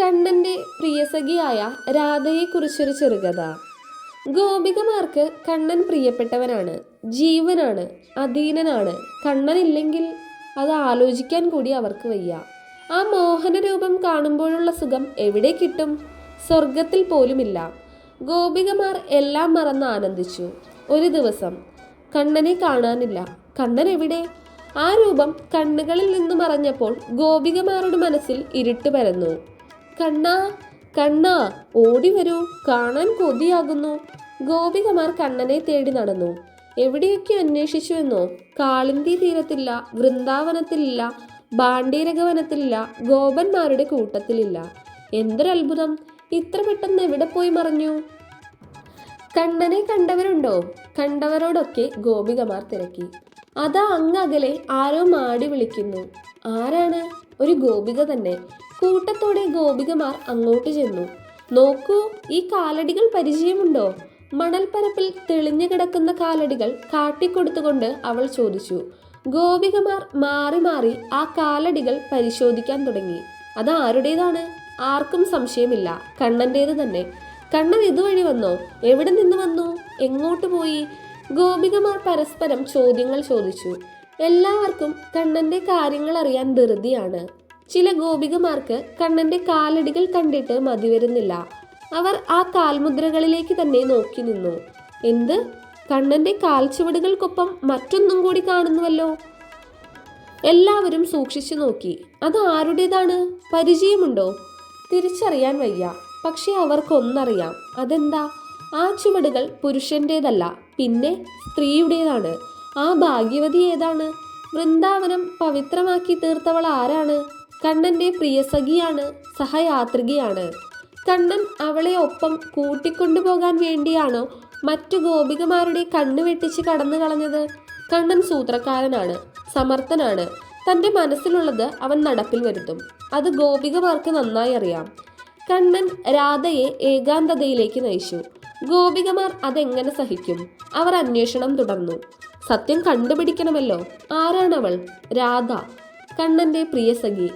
കണ്ണന്റെ പ്രിയസഖിയായ രാധയെക്കുറിച്ചൊരു ചെറുകഥ. ഗോപികമാർക്ക് കണ്ണൻ പ്രിയപ്പെട്ടവനാണ് ജീവനാണ് അധീനനാണ്. കണ്ണനില്ലെങ്കിൽ അത് ആലോചിക്കാൻ കൂടി അവർക്ക് വയ്യ. ആ മോഹന രൂപം കാണുമ്പോഴുള്ള സുഖം എവിടെ കിട്ടും? സ്വർഗത്തിൽ പോലുമില്ല. ഗോപികമാർ എല്ലാം മറന്ന് ആനന്ദിച്ചു. ഒരു ദിവസം കണ്ണനെ കാണാനില്ല. കണ്ണൻ എവിടെ? ആ രൂപം കണ്ണുകളിൽ നിന്ന് മറഞ്ഞപ്പോൾ ഗോപികമാരുടെ മനസ്സിൽ ഇരുട്ട് പരന്നു. കണ്ണാ കണ്ണ ഓടി വരൂ. കാണാൻ കൊതിയാകുന്നു. ഗോപികമാർ കണ്ണനെ തേടി നടന്നു. എവിടെയൊക്കെ അന്വേഷിച്ചു എന്നോ? കാളിന്തി തീരത്തില്ല വൃന്ദാവനത്തിലില്ല ഭാണ്ഡീരകവനത്തിലില്ല ഗോപന്മാരുടെ കൂട്ടത്തിലില്ല. എന്തൊരത്ഭുതം! ഇത്ര പെട്ടെന്ന് എവിടെ പോയി മറഞ്ഞു? കണ്ണനെ കണ്ടവരുണ്ടോ? കണ്ടവരോടൊക്കെ ഗോപികമാർ തിരക്കി. അതാ അങ്ങകലെ ആരോ മാടി വിളിക്കുന്നു. ആരാണ്? ഒരു ഗോപിക തന്നെ. കൂട്ടത്തോടെ ഗോപികമാർ അങ്ങോട്ട് ചെന്നു. നോക്കൂ ഈ കാലടികൾ പരിചയമുണ്ടോ? മണൽപ്പരപ്പിൽ തെളിഞ്ഞു കിടക്കുന്ന കാലടികൾ കാട്ടിക്കൊടുത്തുകൊണ്ട് അവൾ ചോദിച്ചു. ഗോപികമാർ മാറി മാറി ആ കാലടികൾ പരിശോധിക്കാൻ തുടങ്ങി. അത് ആരുടേതാണ്? ആർക്കും സംശയമില്ല. കണ്ണന്റേത് തന്നെ. കണ്ണൻ ഇതുവഴി വന്നോ? എവിടെ നിന്ന് വന്നു? എങ്ങോട്ട് പോയി? ഗോപികമാർ പരസ്പരം ചോദ്യങ്ങൾ ചോദിച്ചു. എല്ലാവർക്കും കണ്ണന്റെ കാര്യങ്ങൾ അറിയാൻ ധൃതിയാണ്. ചില ഗോപികമാർക്ക് കണ്ണന്റെ കാലടികൾ കണ്ടിട്ട് മതിവരുന്നില്ല അവർ ആ കാൽമുദ്രകളിലേക്ക് തന്നെ നോക്കി നിന്നു. എന്ത്? കണ്ണന്റെ കാൽച്ചുവടുകൾക്കൊപ്പം മറ്റൊന്നും കൂടി കാണുന്നുവല്ലോ? എല്ലാവരും സൂക്ഷിച്ചു നോക്കി. അത് ആരുടേതാണ്? പരിചയമുണ്ടോ? തിരിച്ചറിയാൻ വയ്യ. പക്ഷെ അവർക്കൊന്നറിയാം. അതെന്താ? ആ ചുവടുകൾ പുരുഷന്റേതല്ല. പിന്നെ സ്ത്രീയുടേതാണ്. ആ ഭാഗ്യവതി ഏതാണ്? വൃന്ദാവനം പവിത്രമാക്കി തീർത്തവൾ ആരാണ്? കണ്ണന്റെ പ്രിയസഖിയാണ് സഹയാത്രികയാണ്. കണ്ണൻ അവളെ ഒപ്പം കൂട്ടിക്കൊണ്ടുപോകാൻ വേണ്ടിയാണോ മറ്റു ഗോപികമാരുടെ കണ്ണു വെട്ടിച്ച് കടന്നു കളഞ്ഞത്? കണ്ണൻ സൂത്രക്കാരനാണ് സമർത്ഥനാണ്. തന്റെ മനസ്സിലുള്ളത് അവൻ നടപ്പിൽ വരുത്തും. അത് ഗോപികമാർക്ക് നന്നായി അറിയാം. കണ്ണൻ രാധയെ ഏകാന്തതയിലേക്ക് നയിച്ചു. ഗോപികമാർ അതെങ്ങനെ സഹിക്കും? അവർ അന്വേഷണം തുടർന്നു. സത്യം കണ്ടുപിടിക്കണമല്ലോ. ആരാണവൾ? രാധ കണ്ണന്റെ പ്രിയസഖി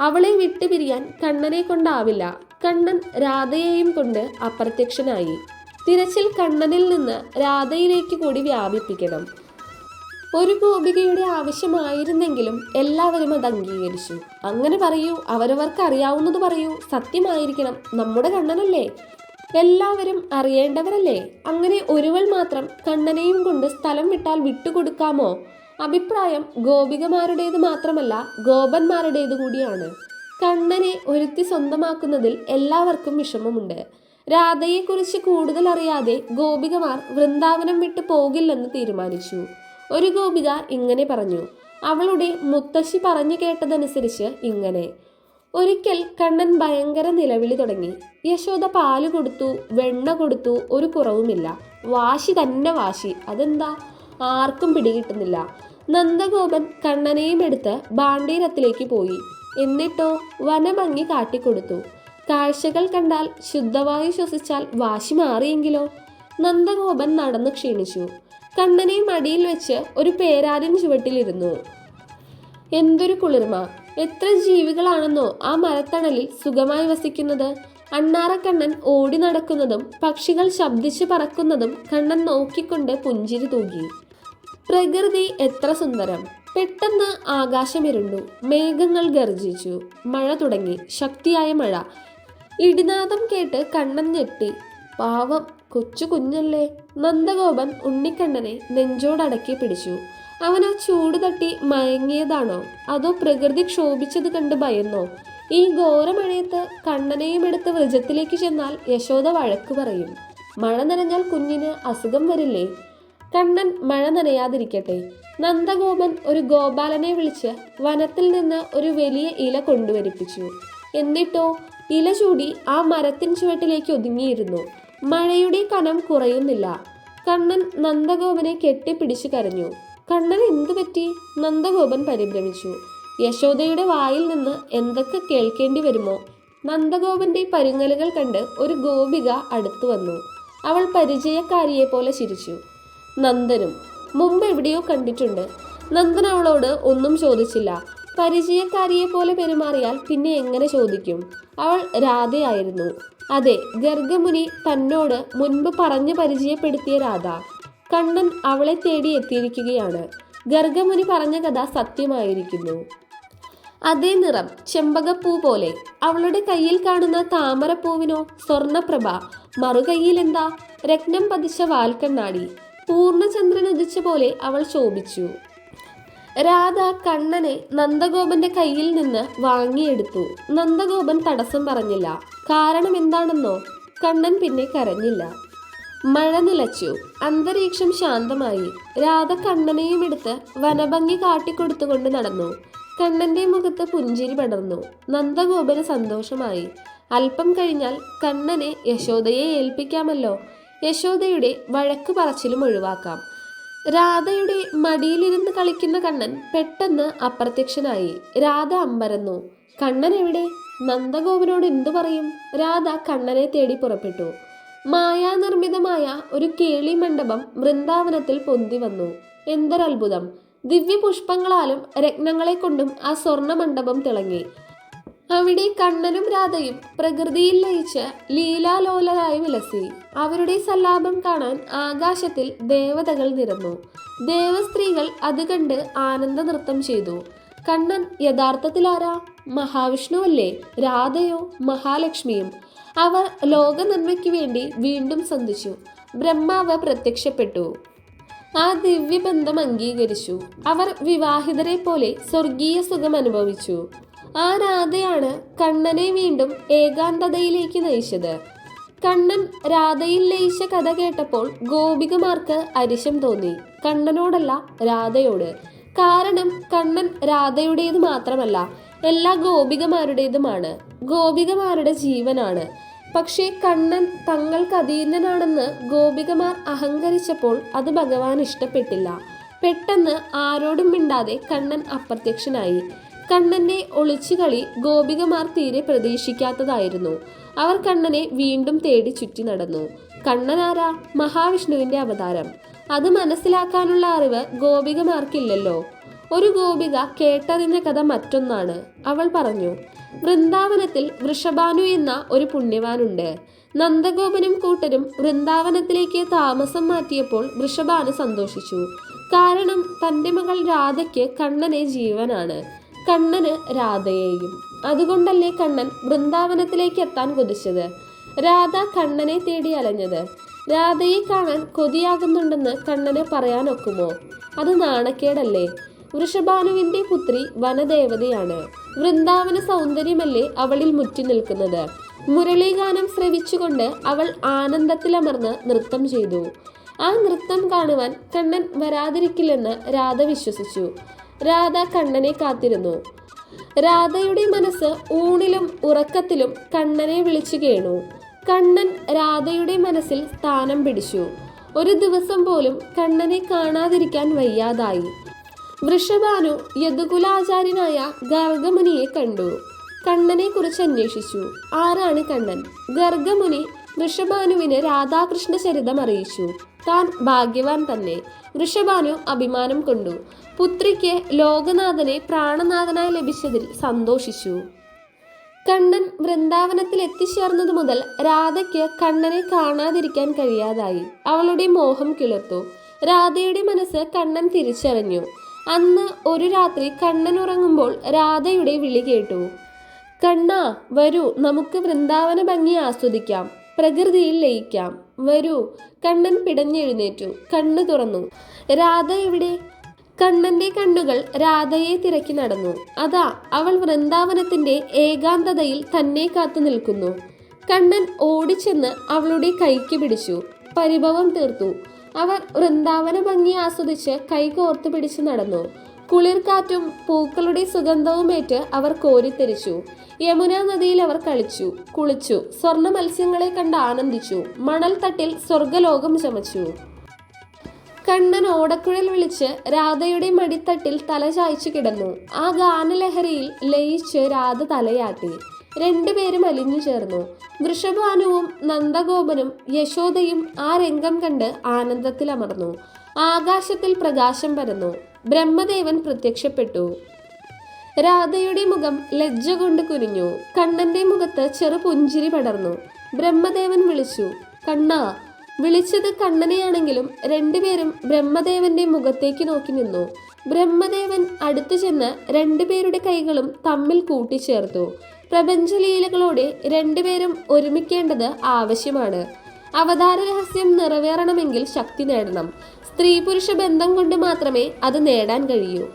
അവളെ വിട്ടുപിരിയാൻ കണ്ണനെ കൊണ്ടാവില്ല. കണ്ണൻ രാധയെയും കൊണ്ട് അപ്രത്യക്ഷനായി. തിരച്ചിൽ കണ്ണനിൽ നിന്ന് രാധയിലേക്ക് കൂടി വ്യാപിപ്പിക്കണം. ഒരു ഗോപികയുടെ ആവശ്യമായിരുന്നെങ്കിലും എല്ലാവരും അത് അംഗീകരിച്ചു. അങ്ങനെ പറയൂ അവരവർക്ക് അറിയാവുന്നത് പറയൂ. സത്യമായിരിക്കണം. നമ്മുടെ കണ്ണനല്ലേ? എല്ലാവരും അറിയേണ്ടവരല്ലേ? അങ്ങനെ ഒരുവൾ മാത്രം കണ്ണനെയും കൊണ്ട് സ്ഥലം വിട്ടാൽ വിട്ടുകൊടുക്കാമോ? അഭിപ്രായം ഗോപികമാരുടേത് മാത്രമല്ല ഗോപന്മാരുടേത് കൂടിയാണ്. കണ്ണനെ ഒരുത്തി സ്വന്തമാക്കുന്നതിൽ എല്ലാവർക്കും വിഷമമുണ്ട്. രാധയെക്കുറിച്ച് കൂടുതൽ അറിയാതെ ഗോപികമാർ വൃന്ദാവനം വിട്ടു പോകില്ലെന്ന് തീരുമാനിച്ചു. ഒരു ഗോപിക ഇങ്ങനെ പറഞ്ഞു അവളുടെ മുത്തശ്ശി പറഞ്ഞു കേട്ടതനുസരിച്ച് ഇങ്ങനെ. ഒരിക്കൽ കണ്ണൻ ഭയങ്കര നിലവിളി തുടങ്ങി. യശോദ പാൽ കൊടുത്തു വെണ്ണ കൊടുത്തു ഒരു കുറവുമില്ല. വാശി തന്നെ വാശി. അതെന്താ? ആർക്കും പിടികിട്ടുന്നില്ല. നന്ദഗോപൻ കണ്ണനെയും എടുത്ത് ബാണ്ടീരത്തിലേക്ക് പോയി. എന്നിട്ടോ വനഭംഗി കാട്ടിക്കൊടുത്തു. കാഴ്ചകൾ കണ്ടാൽ ശുദ്ധവായു ശ്വസിച്ചാൽ വാശി മാറിയെങ്കിലോ? നന്ദഗോപൻ നടന്നു ക്ഷീണിച്ചു. കണ്ണനെ മടിയിൽ വെച്ച് ഒരു പേരാരൻ ചുവട്ടിലിരുന്നു. എന്തൊരു കുളിർമ. എത്ര ജീവികളാണെന്നോ ആ മരത്തണലിൽ സുഖമായി വസിക്കുന്നത്. അണ്ണാറക്കണ്ണൻ ഓടി നടക്കുന്നതും പക്ഷികൾ ശബ്ദിച്ചു പറക്കുന്നതും കണ്ണൻ നോക്കിക്കൊണ്ട് പുഞ്ചിരി തൂകി. പ്രകൃതി എത്ര സുന്ദരം. പെട്ടെന്ന് ആകാശമിരുണ്ടു മേഘങ്ങൾ ഗർജിച്ചു. മഴ തുടങ്ങി. ശക്തിയായ മഴ. ഇടിനാദം കേട്ട് കണ്ണൻ ഞെട്ടി. പാവം കൊച്ചു കുഞ്ഞല്ലേ. നന്ദഗോപൻ ഉണ്ണിക്കണ്ണനെ നെഞ്ചോടടക്കി പിടിച്ചു. അവൻ ആ ചൂട് തട്ടി മയങ്ങിയതാണോ? അതോ പ്രകൃതി ക്ഷോഭിച്ചത് കണ്ട് ഭയന്നോ? ഈ ഘോരമഴയത്ത് കണ്ണനെയും എടുത്ത് വൃജത്തിലേക്ക് ചെന്നാൽ യശോദ വഴക്ക് പറയും. മഴ നനഞ്ഞാൽ കുഞ്ഞിന് അസുഖം വരില്ലേ? കണ്ണൻ മഴ നനയാതിരിക്കട്ടെ. നന്ദഗോപൻ ഒരു ഗോപാലനെ വിളിച്ച് വനത്തിൽ നിന്ന് ഒരു വലിയ ഇല കൊണ്ടുവരിപ്പിച്ചു. എന്നിട്ടോ ഇല ചൂടി ആ മരത്തിൻ ചുവട്ടിലേക്ക് ഒതുങ്ങിയിരുന്നു. മഴയുടെ കനം കുറയുന്നില്ല. കണ്ണൻ നന്ദഗോപനെ കെട്ടിപ്പിടിച്ചു കരഞ്ഞു. കണ്ണൻ എന്തു പറ്റി? നന്ദഗോപൻ പരിഭ്രമിച്ചു. യശോദയുടെ വായിൽ നിന്ന് എന്തൊക്കെ കേൾക്കേണ്ടി വരുമോ? നന്ദഗോപന്റെ പരുങ്ങലുകൾ കണ്ട് ഒരു ഗോപിക അടുത്തു വന്നു. അവൾ പരിചയക്കാരിയെ പോലെ ചിരിച്ചു. നന്ദനും മുമ്പ് എവിടെയോ കണ്ടിട്ടുണ്ട്. നന്ദൻ അവളോട് ഒന്നും ചോദിച്ചില്ല. പരിചയക്കാരിയെ പോലെ പെരുമാറിയാൽ പിന്നെ എങ്ങനെ ചോദിക്കും? അവൾ രാധയായിരുന്നു. അതെ ഗർഗമുനി തന്നോട് മുൻപ് പറഞ്ഞു പരിചയപ്പെടുത്തിയ രാധ. കണ്ണൻ അവളെ തേടി എത്തിയിരിക്കുകയാണ്. ഗർഗമുനി പറഞ്ഞ കഥ സത്യമായിരിക്കുന്നു. അതേ നിറം ചെമ്പകപ്പൂ പോലെ അവളുടെ കയ്യിൽ കാണുന്ന താമരപ്പൂവിനോ സ്വർണപ്രഭ മറുകൈയിൽ എന്താ രത്നം പതിച്ച വാൽക്കണ്ണാടി പൂർണചന്ദ്രൻ ഉദിച്ച പോലെ അവൾ ശോഭിച്ചു. രാധ കണ്ണനെ നന്ദഗോപന്റെ കയ്യിൽ നിന്ന് വാങ്ങിയെടുത്തു. നന്ദഗോപൻ തടസ്സം പറഞ്ഞില്ല. കാരണം എന്താണെന്നോ കണ്ണൻ പിന്നെ കരഞ്ഞില്ല. മഴ നിലച്ചു. അന്തരീക്ഷം ശാന്തമായി. രാധ കണ്ണനെയും എടുത്ത് വനഭംഗി കാട്ടിക്കൊടുത്തുകൊണ്ട് നടന്നു. കണ്ണന്റെ മുഖത്ത് പുഞ്ചിരി പടർന്നു. നന്ദഗോപന് സന്തോഷമായി. അല്പം കഴിഞ്ഞാൽ കണ്ണനെ യശോദയെ ഏൽപ്പിക്കാമല്ലോ. യശോദയുടെ വഴക്ക് പറച്ചിലും ഒഴിവാക്കാം. രാധയുടെ മടിയിലിരുന്ന് കളിക്കുന്ന കണ്ണൻ പെട്ടെന്ന് അപ്രത്യക്ഷനായി. രാധ അമ്പരന്നു. കണ്ണൻ എവിടെ? നന്ദഗോപനോട് എന്തു പറയും? രാധ കണ്ണനെ തേടി പുറപ്പെട്ടു. മായാനിർമ്മിതമായ ഒരു കേളി മണ്ഡപം വൃന്ദാവനത്തിൽ പൊന്തി വന്നു. എന്തൊരത്ഭുതം! ദിവ്യ പുഷ്പങ്ങളാലും രത്നങ്ങളെ കൊണ്ടും ആ സ്വർണ മണ്ഡപം തിളങ്ങി. അവിടെ കണ്ണനും രാധയും പ്രകൃതിയിൽ ലയിച്ച് ലീലാലോലരായി വിലസി. അവരുടെ സല്ലാപം കാണാൻ ആകാശത്തിൽ ദേവതകൾ നിരന്നു. ദേവസ്ത്രീകൾ അത് കണ്ട് ആനന്ദ നൃത്തം ചെയ്തു. കണ്ണൻ യഥാർത്ഥത്തിൽ ആരാ മഹാവിഷ്ണുവല്ലേ? രാധയോ? മഹാലക്ഷ്മിയും. അവർ ലോകനന്മയ്ക്ക് വേണ്ടി വീണ്ടും സന്ധിച്ചു. ബ്രഹ്മാവ് പ്രത്യക്ഷപ്പെട്ടു. ആ ദിവ്യബന്ധം അംഗീകരിച്ചു. അവർ വിവാഹിതരെ പോലെ സ്വർഗീയ സുഖം അനുഭവിച്ചു. ആ രാധയാണ് കണ്ണനെ വീണ്ടും ഏകാന്തതയിലേക്ക് നയിച്ചത്? കണ്ണൻ രാധയിൽ ലയിച്ച കഥ കേട്ടപ്പോൾ ഗോപികമാർക്ക് അരിശം തോന്നി. കണ്ണനോടല്ല രാധയോട്. കാരണം കണ്ണൻ രാധയുടേത് മാത്രമല്ല. എല്ലാ ഗോപികമാരുടേതുമാണ്. ഗോപികമാരുടെ ജീവനാണ്. പക്ഷേ കണ്ണൻ തങ്ങൾക്ക് അധീനനാണെന്ന് ഗോപികമാർ അഹങ്കരിച്ചപ്പോൾ അത് ഭഗവാൻ ഇഷ്ടപ്പെട്ടില്ല. പെട്ടെന്ന് ആരോടും മിണ്ടാതെ കണ്ണൻ അപ്രത്യക്ഷനായി. കണ്ണന്റെ ഒളിച്ചുകളി ഗോപികമാർ തീരെ പ്രതീക്ഷിക്കാത്തതായിരുന്നു. അവർ കണ്ണനെ വീണ്ടും തേടി ചുറ്റി നടന്നു. കണ്ണനാരാ? മഹാവിഷ്ണുവിന്റെ അവതാരം. അത് മനസ്സിലാക്കാനുള്ള അറിവ് ഗോപികമാർക്കില്ലല്ലോ. ഒരു ഗോപിക കേട്ടറിഞ്ഞ കഥ മറ്റൊന്നാണ്. അവൾ പറഞ്ഞു വൃന്ദാവനത്തിൽ വൃഷഭാനു എന്ന ഒരു പുണ്യവാനുണ്ട്. നന്ദഗോപനും കൂട്ടരും വൃന്ദാവനത്തിലേക്ക് താമസം മാറ്റിയപ്പോൾ വൃഷഭാനു സന്തോഷിച്ചു. കാരണം തന്റെ മകൾ രാധയ്ക്ക് കണ്ണനെ ജീവനാണ്. കണ്ണന് രാധയെയും. അതുകൊണ്ടല്ലേ കണ്ണൻ വൃന്ദാവനത്തിലേക്ക് എത്താൻ കൊതിച്ചത്? രാധ കണ്ണനെ തേടി അലഞ്ഞത്. രാധയെ കാണാൻ കൊതിയാകുന്നുണ്ടെന്ന് കണ്ണന് പറയാനൊക്കുമോ? അത് നാണക്കേടല്ലേ. വൃഷഭാനുവിന്റെ പുത്രി വനദേവതയാണ്. വൃന്ദാവന സൗന്ദര്യമല്ലേ അവളിൽ മുറ്റി നിൽക്കുന്നത്. മുരളീഗാനം ശ്രവിച്ചുകൊണ്ട് അവൾ ആനന്ദത്തിലമർന്ന് നൃത്തം ചെയ്തു. ആ നൃത്തം കാണുവാൻ കണ്ണൻ വരാതിരിക്കില്ലെന്ന് രാധ വിശ്വസിച്ചു. രാധ കണ്ണനെ കാത്തിരുന്നു. രാധയുടെ മനസ്സ് ഊണിലും ഉറക്കത്തിലും കണ്ണനെ വിളിച്ചു കേണു. കണ്ണൻ രാധയുടെ മനസ്സിൽ സ്ഥാനം പിടിച്ചു. ഒരു ദിവസം പോലും കണ്ണനെ കാണാതിരിക്കാൻ വയ്യാതായി. വൃഷഭാനു യദുകുലാചാര്യനായ ഗർഗമുനിയെ കണ്ടു. കണ്ണനെ കുറിച്ച് അന്വേഷിച്ചു. ആരാണ് കണ്ണൻ? ഗർഗമുനി വൃഷഭാനുവിന് രാധാകൃഷ്ണ ചരിതം അറിയിച്ചു. താൻ ഭാഗ്യവാൻ തന്നെ. വൃഷഭാനു അഭിമാനം കൊണ്ടു. പുത്രിക്ക് ലോകനാഥനെ പ്രാണനാഥനായി ലഭിച്ചതിൽ സന്തോഷിച്ചു. കണ്ണൻ വൃന്ദാവനത്തിൽ എത്തിച്ചേർന്നതു മുതൽ രാധയ്ക്ക് കണ്ണനെ കാണാതിരിക്കാൻ കഴിയാതായി. അവളുടെ മോഹം കിളിർത്തു. രാധയുടെ മനസ്സ് കണ്ണൻ തിരിച്ചറിഞ്ഞു. അന്ന് ഒരു രാത്രി കണ്ണൻ ഉറങ്ങുമ്പോൾ രാധയുടെ വിളി കേട്ടു. കണ്ണ വരൂ നമുക്ക് വൃന്ദാവന ഭംഗി ആസ്വദിക്കാം പ്രകൃതിയിൽ ലയിക്കാം. വരൂ. കണ്ണൻ പിടഞ്ഞെഴുന്നേറ്റു കണ്ണു തുറന്നു. രാധ എവിടെ? കണ്ണന്റെ കണ്ണുകൾ രാധയെ തിരക്കി നടന്നു. അതാ അവൾ വൃന്ദാവനത്തിന്റെ ഏകാന്തതയിൽ തന്നെ കാത്തു നിൽക്കുന്നു. കണ്ണൻ ഓടിച്ചെന്ന് അവളുടെ കൈക്ക് പിടിച്ചു. പരിഭവം തീർത്തു. അവർ വൃന്ദാവന ഭംഗി ആസ്വദിച്ച് കൈ കോർത്തു പിടിച്ചു നടന്നു. കുളിർക്കാറ്റും പൂക്കളുടെ സുഗന്ധവുമേറ്റ് അവർ കോരിത്തെരിച്ചു യമുന നദിയിൽ അവർ കളിച്ചു കുളിച്ചു സ്വർണ മത്സ്യങ്ങളെ കണ്ട് ആനന്ദിച്ചു മണൽ തട്ടിൽ സ്വർഗലോകം ചമച്ചു. കണ്ണൻ ഓടക്കുഴൽ വിളിച്ച് രാധയുടെ മടിത്തട്ടിൽ തല ചായ്ച്ചു കിടന്നു. ആ ഗാനലഹരിയിൽ ലയിച്ച് രാധ തലയാട്ടി. രണ്ടുപേരും അലിഞ്ഞു ചേർന്നു. വൃഷഭാനുവും നന്ദഗോപനും യശോദയും ആ രംഗം കണ്ട് ആനന്ദത്തിൽ അമർന്നു. ആകാശത്തിൽ പ്രകാശം പരന്നു. ബ്രഹ്മദേവൻ പ്രത്യക്ഷപ്പെട്ടു. രാധയുടെ മുഖം ലജ്ജ കൊണ്ട് കുനിഞ്ഞു. കണ്ണന്റെ മുഖത്ത് ചെറു പുഞ്ചിരി പടർന്നു. ബ്രഹ്മദേവൻ വിളിച്ചു കണ്ണ വിളിച്ചത് കണ്ണനെയാണെങ്കിലും രണ്ടുപേരും ബ്രഹ്മദേവന്റെ മുഖത്തേക്ക് നോക്കി നിന്നു. ബ്രഹ്മദേവൻ അടുത്തു ചെന്ന് രണ്ടുപേരുടെ കൈകളും തമ്മിൽ കൂട്ടിച്ചേർത്തു. പ്രപഞ്ചലീലകളോടെ രണ്ടുപേരും ഒരുമിക്കേണ്ടത് ആവശ്യമാണ്. അവതാര രഹസ്യം നിറവേറണമെങ്കിൽ ശക്തി നേടണം. സ്ത്രീ പുരുഷ ബന്ധം കൊണ്ട് മാത്രമേ അത് നേടാൻ കഴിയൂ.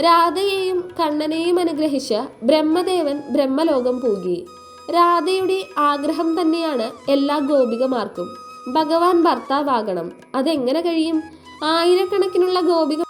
രാധയെയും കണ്ണനെയും അനുഗ്രഹിച്ച ബ്രഹ്മദേവൻ ബ്രഹ്മലോകം പൂകി. രാധയുടെ ആഗ്രഹം തന്നെയാണ് എല്ലാ ഗോപികമാർക്കും. ഭഗവാൻ ഭർത്താവാകണം. അതെങ്ങനെ കഴിയും? ആയിരക്കണക്കിനുള്ള ഗോപിക